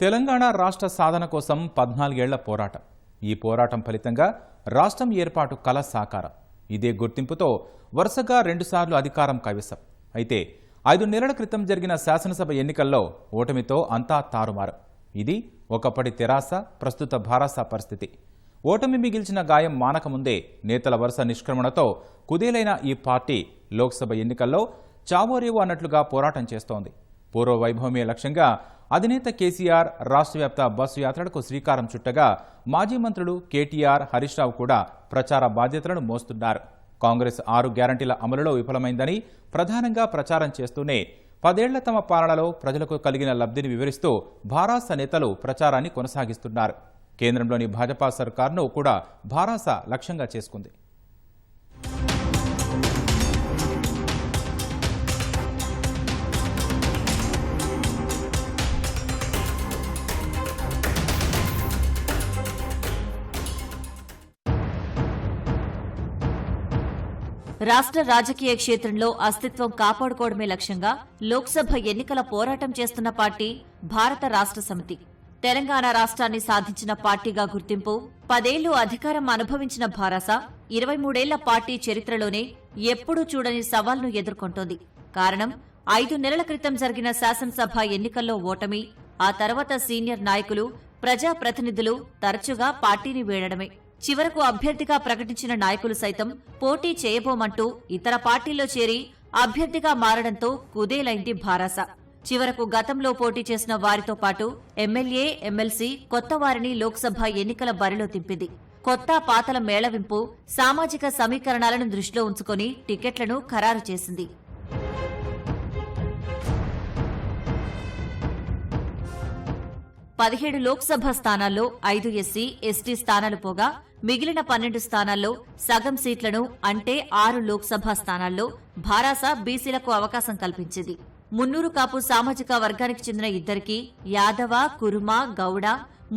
తెలంగాణ రాష్ట్ర సాధన కోసం పద్నాలుగేళ్ళ పోరాటం. ఈ పోరాటం ఫలితంగా రాష్ట్రం ఏర్పాటు కల సాకారం. ఇదే గుర్తింపుతో వరుసగా రెండుసార్లు అధికారం కవిసం. అయితే ఐదు నెలల క్రితం జరిగిన శాసనసభ ఎన్నికల్లో ఓటమితో అంతా తారుమారు. ఇది ఒకప్పటి తెరాస ప్రస్తుత భారాస పరిస్థితి. ఓటమి మిగిల్చిన గాయం మానకముందే నేతల వరుస నిష్క్రమణతో కుదేలైన ఈ పార్టీ లోక్సభ ఎన్నికల్లో చావోరేవో అన్నట్లుగా పోరాటం చేస్తోంది. పూర్వ వైభవమే లక్ష్యంగా అధినేత కేసీఆర్ రాష్ట్ర వ్యాప్త బస్సు యాత్రలకు శ్రీకారం చుట్టగా మాజీ మంత్రులు కేటీఆర్ హరీష్ రావు కూడా ప్రచార బాధ్యతలను మోస్తున్నారు. కాంగ్రెస్ ఆరు గ్యారంటీల అమలులో విఫలమైందని ప్రధానంగా ప్రచారం చేస్తూనే పదేళ్ళ తమ పాలనలో ప్రజలకు కలిగిన లబ్ధిని వివరిస్తూ భారాస నేతలు ప్రచారాన్ని కొనసాగిస్తున్నారు. కేంద్రంలోని భాజపా సర్కార్ను కూడా భారాస లక్ష్యంగా చేసుకుంది. రాష్ట్ర రాజకీయ క్షేత్రంలో అస్తిత్వం కాపాడుకోవడమే లక్ష్యంగా లోక్సభ ఎన్నికల పోరాటం చేస్తున్న పార్టీ భారత రాష్ట్ర సమితి. తెలంగాణ రాష్ట్రాన్ని సాధించిన పార్టీగా గుర్తింపు పదేళ్ళు అధికారం అనుభవించిన భారస ఇరవై మూడేళ్ళ పార్టీ చరిత్రలోనే ఎప్పుడూ చూడని సవాల్ను ఎదుర్కొంటోంది. కారణం ఐదు నెలల క్రితం జరిగిన శాసనసభ ఎన్నికల్లో ఓటమి ఆ తర్వాత సీనియర్ నాయకులు ప్రజాప్రతినిధులు తరచుగా పార్టీని వీడడమే. చివరకు అభ్యర్థిగా ప్రకటించిన నాయకులు సైతం పోటీ చేయబోమంటూ ఇతర పార్టీల్లో చేరి అభ్యర్థిగా మారడంతో కుదేలైంది భారాస. చివరకు గతంలో పోటీ చేసిన వారితో పాటు ఎమ్మెల్యే ఎమ్మెల్సీ కొత్త వారిని లోక్సభ ఎన్నికల బరిలో తింపింది కొత్త పాతల మేళవింపు సామాజిక సమీకరణాలను దృష్టిలో ఉంచుకొని టికెట్లను ఖరారు చేసింది. పదిహేడు లోక్సభ స్థానాల్లో ఐదు ఎస్సీ ఎస్టీ స్థానాలు పోగా మిగిలిన పన్నెండు స్థానాల్లో సగం సీట్లను అంటే ఆరు లోక్సభ స్థానాల్లో భారాస బీసీలకు అవకాశం కల్పించింది. మున్నూరు కాపు సామాజిక వర్గానికి చెందిన ఇద్దరికి యాదవ కురుమ గౌడ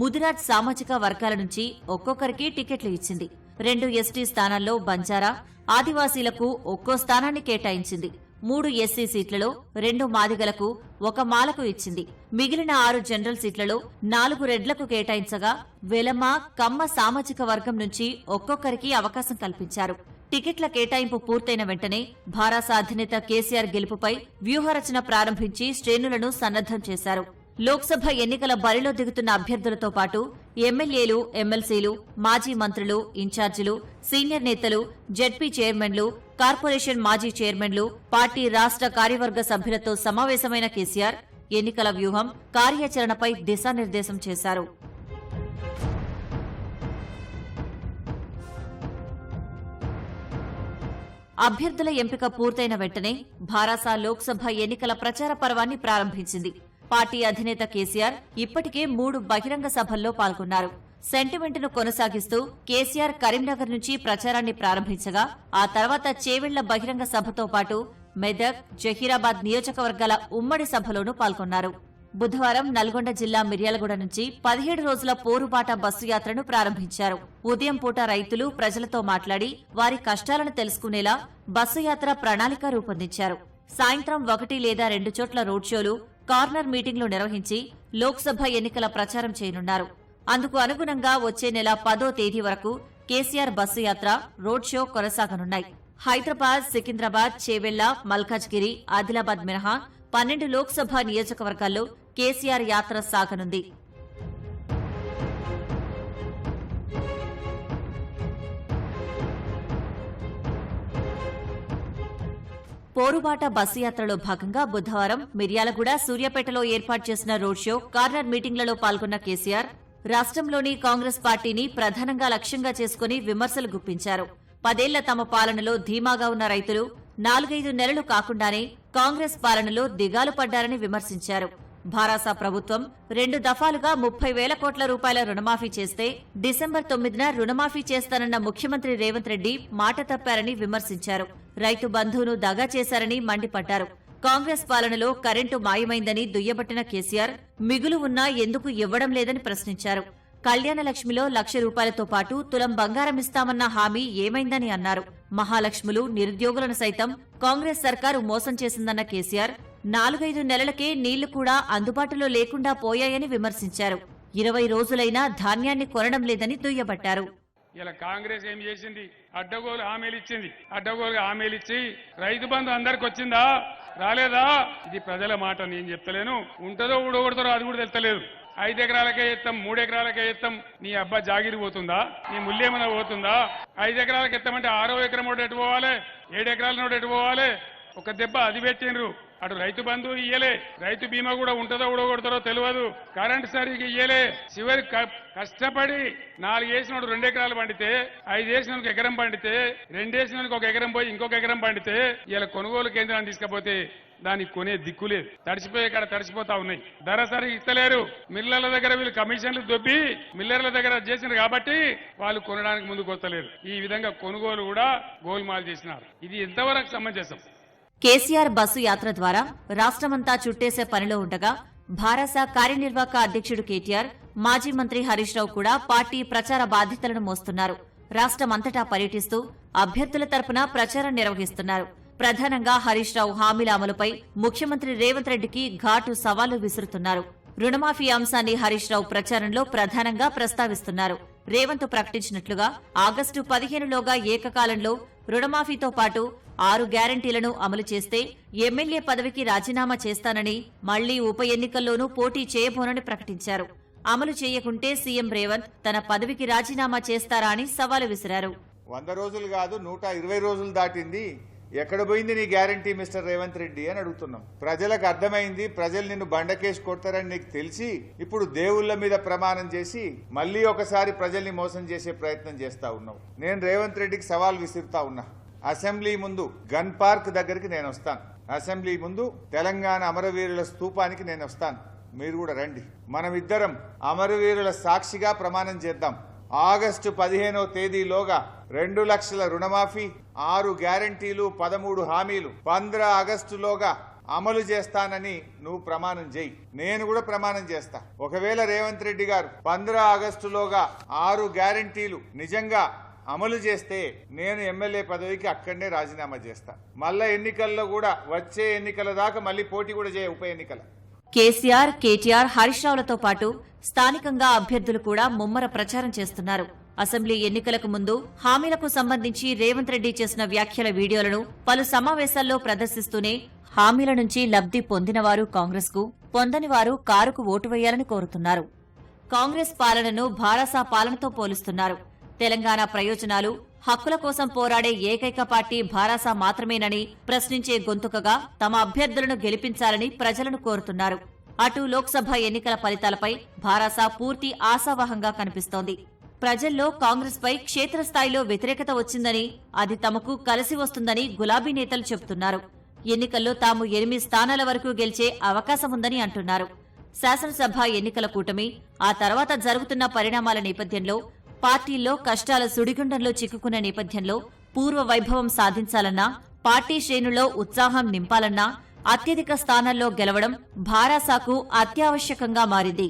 ముదిరాజ్ సామాజిక వర్గాల నుంచి ఒక్కొక్కరికి టికెట్లు ఇచ్చింది. రెండు ఎస్టీ స్థానాల్లో బంజారా ఆదివాసీలకు ఒక్కో స్థానాన్ని కేటాయించింది. మూడు ఎస్సీ సీట్లలో రెండు మాదిగలకు ఒక మాలకు ఇచ్చింది. మిగిలిన ఆరు జనరల్ సీట్లలో నాలుగు రెడ్లకు కేటాయించగా వెలమ కమ్మ సామాజిక వర్గం నుంచి ఒక్కొక్కరికి అవకాశం కల్పించారు. టికెట్ల కేటాయింపు పూర్తయిన వెంటనే భారాస అధినేత కేసీఆర్ గెలుపుపై వ్యూహరచన ప్రారంభించి శ్రేణులను సన్నద్దం చేశారు. లోక్సభ ఎన్నికల బరిలో దిగుతున్న అభ్యర్థులతో పాటు ఎమ్మెల్యేలు ఎమ్మెల్సీలు మాజీ మంత్రులు ఇన్ఛార్జీలు సీనియర్ నేతలు జెడ్పీ చైర్మన్లు కార్పొరేషన్ మాజీ చైర్మన్లు పార్టీ రాష్ట్ర కార్యవర్గ సభ్యులతో సమావేశమైన కేసీఆర్ ఎన్నికల వ్యూహం కార్యాచరణపై దిశానిర్దేశం చేశారు. అభ్యర్థుల ఎంపిక పూర్తయిన వెంటనే భారాస లోక్సభ ఎన్నికల ప్రచార పర్వాన్ని ప్రారంభించింది. పార్టీ అధినేత కేసీఆర్ ఇప్పటికే మూడు బహిరంగ సభల్లో పాల్గొన్నారు. సెంటిమెంట్ను కొనసాగిస్తూ కేసీఆర్ కరీంనగర్ నుంచి ప్రచారాన్ని ప్రారంభించగా ఆ తర్వాత చేవెళ్ళ బహిరంగ సభతో పాటు మెదక్ జహీరాబాద్ నియోజకవర్గాల ఉమ్మడి సభలోనూ పాల్గొన్నారు. బుధవారం నల్గొండ జిల్లా మిర్యాలగూడ నుంచి పదిహేడు రోజుల పోరుబాట బస్సు యాత్రను ప్రారంభించారు. ఉదయం పూట రైతులు ప్రజలతో మాట్లాడి వారి కష్టాలను తెలుసుకునేలా బస్సు యాత్ర ప్రణాళిక రూపొందించారు. సాయంత్రం ఒకటి లేదా రెండు చోట్ల రోడ్ షోలు కార్నర్ మీటింగ్లు నిర్వహించి లోక్సభ ఎన్నికల ప్రచారం చేయనున్నారు. అందుకు అనుగుణంగా వచ్చే నెల పదో తేదీ వరకు కేసీఆర్ బస్సు యాత్ర రోడ్ షో కొనసాగనున్నాయి. హైదరాబాద్ సికింద్రాబాద్ చేవెళ్ళ మల్కాజ్గిరి ఆదిలాబాద్ మినహా పన్నెండు లోక్సభ నియోజకవర్గాల్లో కేసీఆర్ యాత్ర సాగనుంది. పోరుబాట బస్సు యాత్రలో భాగంగా బుధవారం మిర్యాలగూడ సూర్యాపేటలో ఏర్పాటు చేసిన రోడ్ షో కార్నర్ మీటింగ్లలో పాల్గొన్న కేసీఆర్ రాష్ట్రంలోని కాంగ్రెస్ పార్టీని ప్రధానంగా లక్ష్యంగా చేసుకుని విమర్శలు గుప్పించారు. పదేళ్ళ తమ పాలనలో ధీమాగా ఉన్న రైతులు నాలుగైదు నెలలు కాకుండానే కాంగ్రెస్ పాలనలో దిగాలు పడ్డారని విమర్శించారు. భారాసా ప్రభుత్వం రెండు దఫాలుగా ముప్పై వేల కోట్ల రూపాయల రుణమాఫీ చేస్తే డిసెంబర్ తొమ్మిదిన రుణమాఫీ చేస్తానన్న ముఖ్యమంత్రి రేవంత్ రెడ్డి మాట తప్పారని విమర్శించారు. రైతు బంధువును దగా చేశారని మండిపడ్డారు. కాంగ్రెస్ పాలనలో కరెంటు మాయమైందని దుయ్యబట్టిన కేసీఆర్ మిగులు ఉన్నా ఎందుకు ఇవ్వడం లేదని ప్రశ్నించారు. కళ్యాణలక్ష్మిలో లక్ష రూపాయలతో పాటు తులం బంగారం ఇస్తామన్న హామీ ఏమైందని అన్నారు. మహాలక్ష్ములు నిరుద్యోగులను సైతం కాంగ్రెస్ సర్కారు మోసం చేసిందన్న కేసీఆర్ నాలుగైదు నెలలకే నీళ్ళు కూడా అందుబాటులో లేకుండా పోయాయని విమర్శించారు. ఇరవై రోజులైనా ధాన్యాన్ని కొనడం లేదని దుయ్యబట్టారు. ఇలా కాంగ్రెస్ ఏం చేసింది? అడ్డగోలు హామీలు ఇచ్చింది అడ్డగోలుగా హామీలు ఇచ్చి రైతు బంధు అందరికి వచ్చిందా? రాలేదా? ఇది ప్రజల మాట నేను చెప్తలేను. ఉంటుందో ఊడగొడతారో అది కూడా తెలుస్తలేదు. ఐదు ఎకరాలకే ఎత్తాం మూడు ఎకరాలకే ఎత్తాం. నీ అబ్బా జాగిరి పోతుందా? నీ ముల్లేమన్నా పోతుందా? ఐదు ఎకరాలకు ఎత్తామంటే ఆరో ఎకరం ఒకటి ఎటు పోవాలి? ఏడు ఎకరాల నోటి ఎటు పోవాలి? ఒక దెబ్బ అది పెట్టిండ్రు. అటు రైతు బంధు ఇయ్యలే. రైతు బీమా కూడా ఉంటుందో ఉడగొడతారో తెలియదు కరెంట్ సరిగ్గా ఇయ్యలే. చివరి కష్టపడి నాలుగు వేసినోడు రెండు ఎకరాలు పండితే ఐదు వేసినోడికి ఎకరం పండితే రెండు వేసినోడికి ఒక ఎకరం పోయి ఇంకొక ఎకరం పండితే ఇలా కొనుగోలు కేంద్రాన్ని తీసుకపోతే దానికి కొనే దిక్కు లేదు. తడిసిపోయే కాడ తడిసిపోతా ఉన్నాయి. ధర సరి ఇస్తలేరు. మిల్లర్ల దగ్గర వీళ్ళు కమిషన్లు దొబ్బి మిల్లర్ల దగ్గర చేసినారు కాబట్టి వాళ్ళు కొనడానికి ముందుకు వస్తలేరు ఈ విధంగా కొనుగోలు కూడా గోల్మాల్ చేసినారు. ఇది ఎంతవరకు సమంజసం? కేసీఆర్ బస్సు యాత్ర ద్వారా రాష్ట్రమంతా చుట్టేసే పనిలో ఉండగా భారస కార్యనిర్వాహక అధ్యక్షుడు కేటీఆర్ మాజీ మంత్రి హరీష్ రావు కూడా పార్టీ ప్రచార బాధ్యతలను మోస్తున్నారు. రాష్ట్రమంతటా పర్యటిస్తూ అభ్యర్థుల తరపున ప్రచారం నిర్వహిస్తున్నారు. ప్రధానంగా హరీష్ రావు హామీల అమలుపై ముఖ్యమంత్రి రేవంత్ రెడ్డికి ఘాటు సవాళ్ళు విసురుతున్నారు. రుణమాఫీ అంశాన్ని హరీష్ రావు ప్రచారంలో ప్రధానంగా ప్రస్తావిస్తున్నారు. రేవంత్ ప్రకటించినట్లుగా ఆగస్టు పదిహేనులోగా ఏకకాలంలో రుణమాఫీతో పాటు ఆరు గ్యారంటీలను అమలు చేస్తే ఎమ్మెల్యే పదవికి రాజీనామా చేస్తానని మళ్ళీ ఉప ఎన్నికల్లోనూ పోటీ చేయబోనని ప్రకటించారు. అమలు చేయకుంటే సీఎం రేవంత్ తన పదవికి రాజీనామా చేస్తారా అని సవాలు విసిరారు. వంద రోజులు కాదు నూట ఇరవై రోజులు దాటింది. ఎక్కడ పోయింది నీ గ్యారంటీ మిస్టర్ రేవంత్ రెడ్డి అని అడుగుతున్నాం. ప్రజలకు అర్థమైంది ప్రజలు నిన్ను బండకేసి కొడతారని నీకు తెలిసి ఇప్పుడు దేవుళ్ళ మీద ప్రమాణం చేసి మళ్ళీ ఒకసారి ప్రజల్ని మోసం చేసే ప్రయత్నం చేస్తా ఉన్నావు. నేను రేవంత్ రెడ్డికి సవాల్ విసురుతా ఉన్నా. అసెంబ్లీ ముందు గన్ పార్క్ దగ్గరికి నేను వస్తాను. అసెంబ్లీ ముందు తెలంగాణ అమరవీరుల స్థూపానికి నేను వస్తాను. మీరు కూడా రండి. మనమిద్దరం అమరవీరుల సాక్షిగా ప్రమాణం చేద్దాం. ఆగస్టు పదిహేనో తేదీలోగా రెండు లక్షల రుణమాఫీ ఆరు గ్యారంటీలు పదమూడు హామీలు పంద్ర ఆగస్టులోగా అమలు చేస్తానని నువ్వు ప్రమాణం చేయి. నేను కూడా ప్రమాణం చేస్తా. ఒకవేళ రేవంత్ రెడ్డి గారు పంద్ర ఆగస్టులోగా ఆరు గ్యారంటీలు నిజంగా అమలు చేస్తే నేను ఎమ్మెల్యే పదవికి అక్కడనే రాజీనామా చేస్తా. మళ్ళా ఎన్నికల్లో కూడా వచ్చే ఎన్నికల దాకా మళ్ళీ పోటీ కూడా చేయ ఉప ఎన్నికల. కేసీఆర్ కేటీఆర్ హరీష్ రావులతో పాటు స్థానికంగా అభ్యర్థులు కూడా ముమ్మర ప్రచారం చేస్తున్నారు. అసెంబ్లీ ఎన్నికలకు ముందు హామీలకు సంబంధించి రేవంత్ రెడ్డి చేసిన వ్యాఖ్యల వీడియోలను పలు సమావేశాల్లో ప్రదర్శిస్తూనే హామీల నుంచి లబ్ధి పొందినవారు కాంగ్రెస్కు పొందనివారు కారుకు ఓటు వేయాలని కోరుతున్నారు. కాంగ్రెస్ పాలనను భారసా పాలనతో పోలుస్తున్నారు. తెలంగాణ ప్రయోజనాలు హక్కుల కోసం పోరాడే ఏకైక పార్టీ భారాస మాత్రమేనని ప్రశ్నించే గొంతుకగా తమ అభ్యర్థులను గెలిపించాలని ప్రజలను కోరుతున్నారు. అటు లోక్సభ ఎన్నికల ఫలితాలపై భారాస పూర్తి ఆశావహంగా కనిపిస్తోంది. ప్రజల్లో కాంగ్రెస్ పై క్షేత్రస్థాయిలో వ్యతిరేకత వచ్చిందని అది తమకు కలిసి వస్తుందని గులాబీ నేతలు చెబుతున్నారు. ఎన్నికల్లో తాము ఎనిమిది స్థానాల వరకు గెలిచే అవకాశముందని అంటున్నారు. శాసనసభ ఎన్నికల కూటమి ఆ తర్వాత జరుగుతున్న పరిణామాల నేపథ్యంలో పార్టీల్లో కష్టాల సుడిగుండంలో చిక్కుకున్న నేపథ్యంలో పూర్వ వైభవం సాధించాలన్నా పార్టీ శ్రేణుల్లో ఉత్సాహం నింపాలన్నా అత్యధిక స్థానాల్లో గెలవడం భారాసాకు అత్యావశ్యకంగా మారింది.